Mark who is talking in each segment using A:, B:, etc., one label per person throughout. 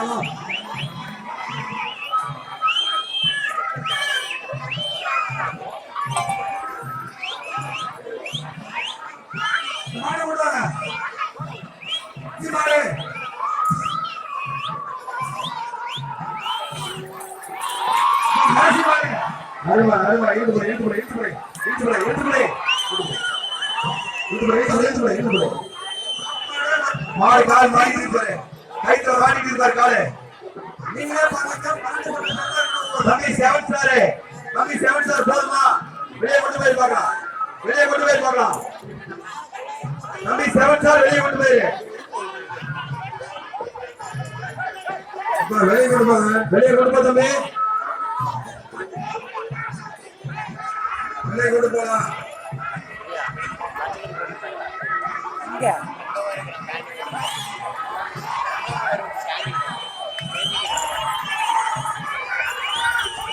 A: Hello. அருவா அருவா ஈடு போய் ஈடு போய் ஈடு போய் ஈடு போய் ஈடு போய் ஈடு போய் ஈடு போய் ஈடு போய் ஈடு போய் மாடு கால் மாடி இருப்பாரு கைத்துல இருப்பாரு காலு தம்பி செவன் தம்பி செவன் சார் போதுமா வெளியே கொண்டு வெளியே கொண்டு போய் பார்க்கலாம் தம்பி செவன் சார் வெளியே கொண்டு போயிரு வெளியே கொண்டு போங்க வெளியே கொண்டு போ தம்பி. வெளியே கொண்டு போலாம்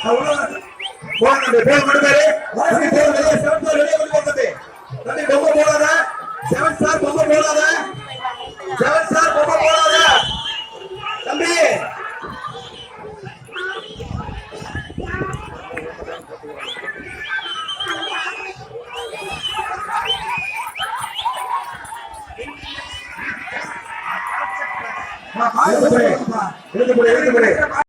A: அவ்வளவுதான். போங்க பேர் கொண்டு போயிரு. இருக்கக்கூடிய இருக்கக்கூடிய